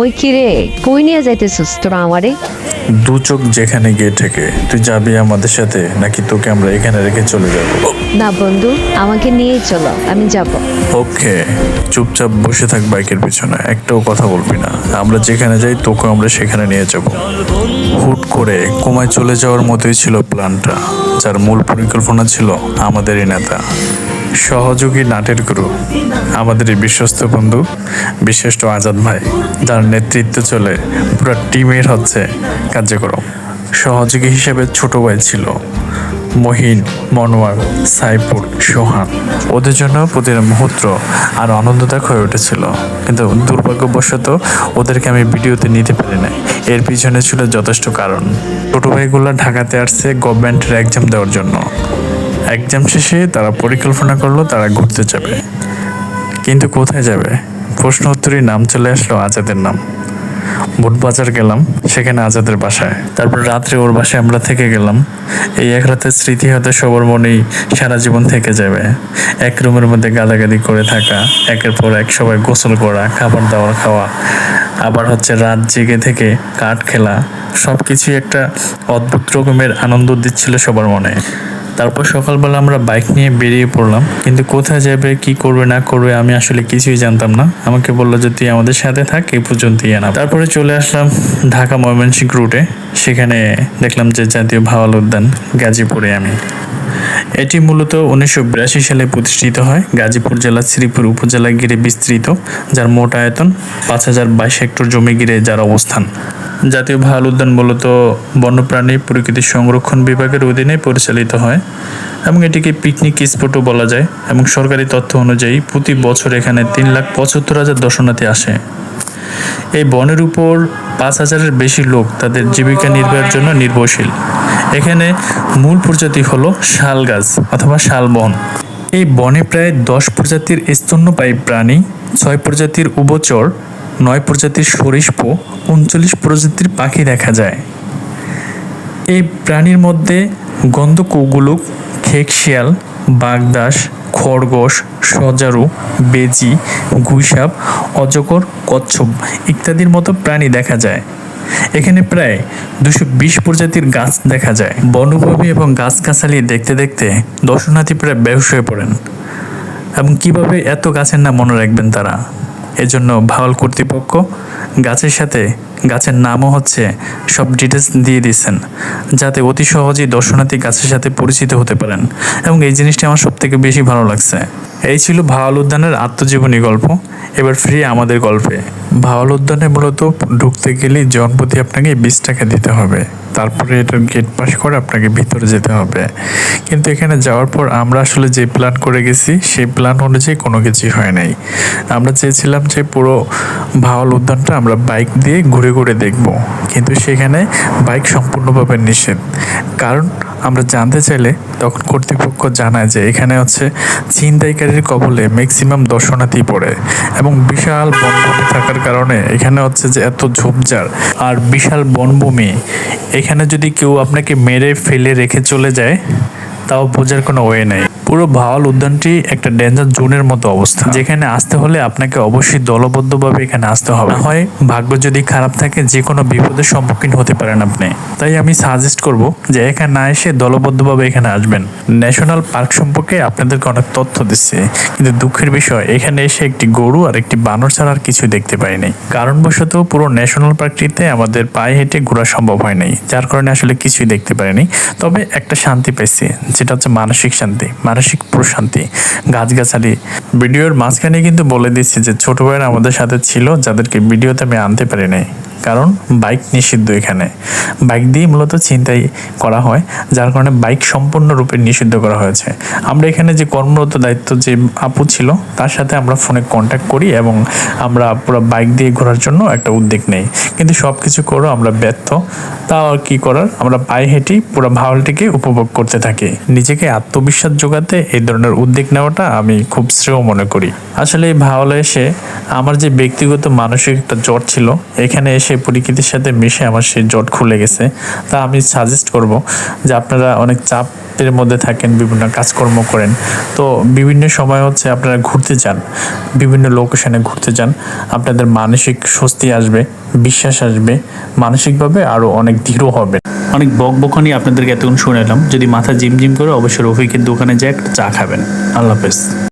ওই কি রে? কই নিয়ে যাইতেছিস তোরা আমারে? দু চোখ যেখানে গিয়ে থেকে তুই যাবি আমাদের সাথে নাকি তোকে আমরা এখানে রেখে চলে যাব? না বন্ধু আমাকে নিয়েই চলো আমি যাব। ওকে চুপচাপ বসে থাক বাইকের পিছনে একটাও কথা বলবি না। আমরা যেখানে যাই তোকে আমরা সেখানে নিয়ে যাব। হুট করে কোমায় চলে যাওয়ার মতোই ছিল প্ল্যানটা যার মূল পরিকল্পনা ছিল আমাদেরই নেতা। সহযোগী নাটের গুরু। আমাদের এই বিশ্বস্ত বন্ধু, বিশিষ্ট আজাদ ভাই, যার নেতৃত্ব চলে পুরো টিমের হচ্ছে কার্যক্রম। সহযোগী হিসেবে ছোট ভাই ছিল মহিন, মনোয়ার সাইপুর সোহান। ওদের জন্য প্রতিটা মুহূর্ত আর আনন্দদায়ক হয়ে উঠেছিল। কিন্তু দুর্ভাগ্যবশত ওদেরকে আমি ভিডিওতে নিতে পারি না এর পিছনে ছিল যথেষ্ট কারণ। ছোট ভাইগুলো ঢাকাতে আসছে গভর্নমেন্টের এক্সাম দেওয়ার জন্য। এক্সাম শেষে তারা পরিকল্পনা করল তারা ঘুরতে যাবে। কিন্তু কোথায় যাবে? প্রশ্ন উত্তরই নাম চলে আসলো আজাদের নাম। বুটবাজার গেলাম, সেখানে আজাদের বাসায়। তারপর রাত্রে ওর বাসায় আমরা থেকে গেলাম। এই এক রাতের স্মৃতি হয়তো সবার মনেই সারা জীবন থেকে যাবে। এক রুমের মধ্যে গাদাগাদি করে থাকা, একের পর এক সবাই গোসল করা, খাবার দাবার খাওয়া, আবার হচ্ছে রাত জেগে থেকে কাঠ খেলা সব কিছুই একটা অদ্ভুত রকমের আনন্দ দিচ্ছিল সবার মনে। তারপর সকালবেলা আমরা বাইক নিয়ে বেরিয়ে পড়লাম। কিন্তু কোথায় যাবে, কি করবে, না করবে, আমি আসলে কিছুই জানতাম না। আমাকে বলল যে, তুই আমাদের সাথে থাক এই পর্যন্তই আনা তারপরে চলে আসলাম ঢাকা ময়মনসিংহ রুটে সেখানে দেখলাম যে, জাতীয় ভাওয়াল উদ্যান গাজীপুরে আমি। এটি মূলত উনিশশো বিরাশি সালে প্রতিষ্ঠিত হয়। গাজীপুর জেলার শ্রীপুর উপজেলা ঘিরে বিস্তৃত, যার মোট আয়তন পাঁচ হাজার বাইশ হেক্টর জমি ঘিরে যার অবস্থান। জাতীয় ভালো উদ্যান মূলত বন্যপ্রাণী প্রকৃতি সংরক্ষণ বিভাগের অধীনে পরিচালিত হয় এবং এটিকে পিকনিক স্পটও বলা যায় এবং সরকারি তথ্য অনুযায়ী প্রতি বছর এখানে তিন লাখ পঁচাত্তর হাজার দর্শনার্থী আসে। এই বনের উপর পাঁচ হাজারের বেশি লোক তাদের জীবিকা নির্বাহের জন্য নির্ভরশীল। এখানে মূল প্রজাতি হলো শাল গাছ অথবা শালবন এই বনে প্রায় দশ প্রজাতির স্তন্যপায়ী প্রাণী, ছয় প্রজাতির উভচর নয় প্রজাতির সরিষ্প উনচল্লিশ প্রজাতির পাখি দেখা যায়। এই প্রাণীর মধ্যে গন্ধ গন্ধকৌগুলুক খেকশিয়াল বাগদাস, খরগোশ, সজারু, বেজি, গুইসাপ, অজগর, কচ্ছপ ইত্যাদির মতো প্রাণী দেখা যায়। এখানে প্রায় দুশো বিশ প্রজাতির গাছ দেখা যায়। বনভূমি এবং গাছগাছালি দেখতে দেখতে দর্শনার্থী প্রায় বেহুশ হয়ে পড়েন। এবং কীভাবে এত গাছের নাম মনে রাখবেন তারা? এজন্য ভাওয়াল কর্তৃপক্ষ গাছের সাথে গাছের নামও হচ্ছে সব ডিটেলস দিয়ে দিচ্ছেন যাতে অতি সহজেই দর্শনার্থী গাছের সাথে পরিচিত হতে পারেন। এবং এই জিনিসটি আমার সবথেকে বেশি ভালো লাগছে। এই ছিল ভাওয়াল উদ্যানের আত্মজীবনী গল্প। এবার ফ্রি আমাদের গল্পে। ভাওয়াল উদ্যানে মূলত ঢুকতে গেলে জনপ্রতি আপনাকে বিশ টাকা দিতে হবে। তারপরে এটার গেট পাস করে আপনাকে ভিতরে যেতে হবে। কিন্তু এখানে যাওয়ার পর আমরা আসলে যে প্ল্যান করে গেছি, সেই প্ল্যান অনুযায়ী কোনো কিছুই হয় নাই। আমরা চেয়েছিলাম যে পুরো ভাওয়াল উদ্যানটা আমরা বাইক দিয়ে ঘুরে ঘুরে দেখব। কিন্তু সেখানে বাইক সম্পূর্ণভাবে নিষেধ। কারণ আমরা জানতে চাইলে তখন কর্তৃপক্ষ জানায় যে এখানে হচ্ছে ছিনতাইকারীর কবলে ম্যাক্সিমাম দর্শনার্থী পড়ে এবং বিশাল বনভূমি থাকার কারণে এখানে হচ্ছে যে এত ঝোপঝাড়। আর বিশাল বনভূমি, এখানে যদি কেউ আপনাকে মেরে ফেলে রেখে চলে যায়, তাও বোঝার কোনো ওয়ে নেই। পুরো ভাওয়াল উদ্যানটি একটা ডেঞ্জার জোনের মতো অবস্থা। যেখানে আসতে হলে আপনাকে অবশ্যই দলবদ্ধভাবে এখানে আসতে হবে। হয় ভাগ্য যদি খারাপ থাকে যে কোনো বিপদের সম্মুখীন হতে পারেন আপনি। তাই আমি সাজেস্ট করব যে এখানে না এসে দলবদ্ধভাবে এখানে আসবেন। ন্যাশনাল পার্ক সম্পর্কে আপনাদেরকে অনেক তথ্য দিচ্ছে। কিন্তু দুঃখের বিষয়, এখানে এসে একটি গরু আর একটি বানর ছাড়া আর কিছু দেখতে পাইনি কারণবশত পুরো ন্যাশনাল পার্কটিতে আমাদের পায়ে হেঁটে ঘোরা সম্ভব হয় নাই, যার কারণে আসলে কিছুই দেখতে পারিনি। তবে একটা শান্তি পাইছি, যেটা হচ্ছে মানসিক শান্তি। মানসিক প্রশান্তি, গাছগাছালি। ভিডিওর মাঝখানে কিন্তু বলে দিচ্ছি যে ছোট ভাইয়ের আমাদের সাথে ছিল, যাদেরকে ভিডিওতে আমি আনতে পারি নাই। কারণ বাইক নিষিদ্ধ এখানে। বাইক দিয়ে মূলত চিন্তাই করা হয়, যার কারণে বাইক সম্পূর্ণরূপে নিষিদ্ধ করা হয়েছে। আমরা এখানে যে কর্মরত দায়িত্ব যে আপু ছিল, তার সাথে আমরা ফোনে কন্ট্যাক্ট করি এবং আমরা পুরো বাইক দিয়ে ঘোরার জন্য একটা উদ্যোগ নেই। কিন্তু সব কিছু করো আমরা ব্যর্থ। তাও কি করার? আমরা পায়ে হেঁটেই পুরো ভাওয়ালটিকে উপভোগ করতে থাকি। নিজেকে আত্মবিশ্বাস যোগাতে এই ধরনের উদ্যোগ নেওয়াটা আমি খুব শ্রেয় মনে করি। আসলে এই ভাওয়ালে এসে আমার যে ব্যক্তিগত মানসিক একটা জট ছিল, এখানে এসে প্রকৃতির সাথে মিশে আমার সেই জট খুলে গেছে। তা আমি সাজেস্ট করব যে আপনারা অনেক চাপের মধ্যে থাকেন, বিভিন্ন কাজকর্ম করেন। তো বিভিন্ন সময় হচ্ছে আপনারা ঘুরতে যান, বিভিন্ন লোকেশনে ঘুরতে যান। আপনাদের মানসিক স্বস্তি আসবে, বিশ্বাস আসবে, মানসিকভাবে আরও অনেক দৃঢ় হবে অনেক বক বকানি আপনাদেরকে এতক্ষণ শুনে এলাম যদি মাথা জিম জিম করে অবশ্যই রফিকের দোকানে যায় একটা চা খাবেন। আল্লাহ হাফেজ।